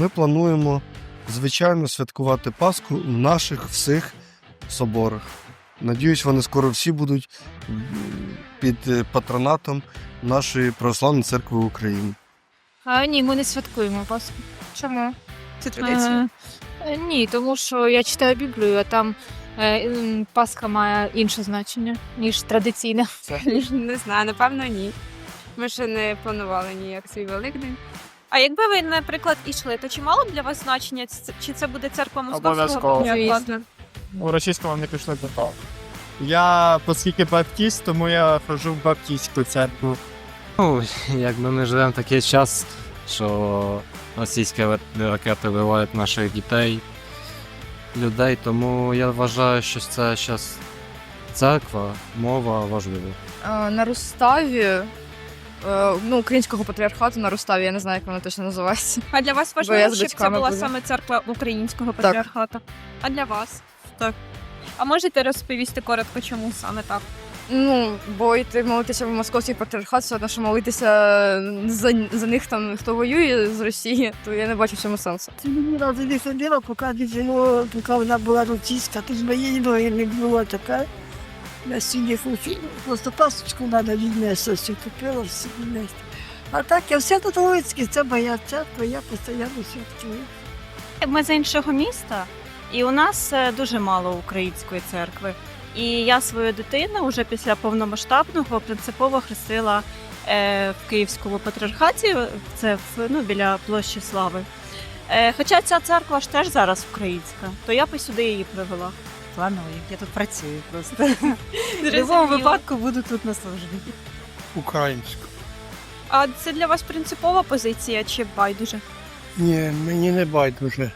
ми плануємо, звичайно, святкувати Пасху в наших всіх соборах. Надіюсь, вони скоро всі будуть під е, патронатом нашої православної церкви України. А, ні, ми не святкуємо Пасху. Чому? Це традиція. Е, е, ні, тому що я читаю Біблію, а там е, Пасха має інше значення, ніж традиційне. Не знаю, напевно, ні. Ми ще не планували ніяк свій Великдень. А якби ви, наприклад, ішли, то чи мало б для вас значення, ц- чи це буде церква московського? Обов'язково. патріархату? У російському не пішли до того. Я, оскільки баптіст, тому я ходжу в баптістську церкву. Ну, якби ми живемо в такий час, що російські ра- ракети вбивають наших дітей, людей, тому я вважаю, що це зараз церква, мова важлива. Е, На Руставі, ну, українського патріархату на Руставі, я не знаю, як воно точно називається. А для вас Бо я важливо, з щоб це батьками була буду. саме церква українського патріархату? А для вас? Так. А можете розповісти коротко, чому саме так? Ну, бо йти молитися в московський патріархат, все одно, що молитися за, за них там, хто воює з Росії, то я не бачу в цьому сенсу. Це мені разу не ходила, поки не жило, поки вона була російська, то з моєї ноги не було така. На. Просто пасочку треба віднести, що купила, все віднести. А так, я все католицьке, це моя церква, я постійно святкую. Ми з іншого міста, і у нас е, дуже мало української церкви. І я свою дитину вже після повномасштабного принципово хрестила е, в Київському патріархаті, це ну, біля площі Слави. Е, хоча ця церква ж теж зараз українська, то я би сюди її привела. Планую, я тут працюю просто. В будь-якому випадку буду тут на службі. Українську. А це для вас принципова позиція чи байдуже? Ні, мені не байдуже.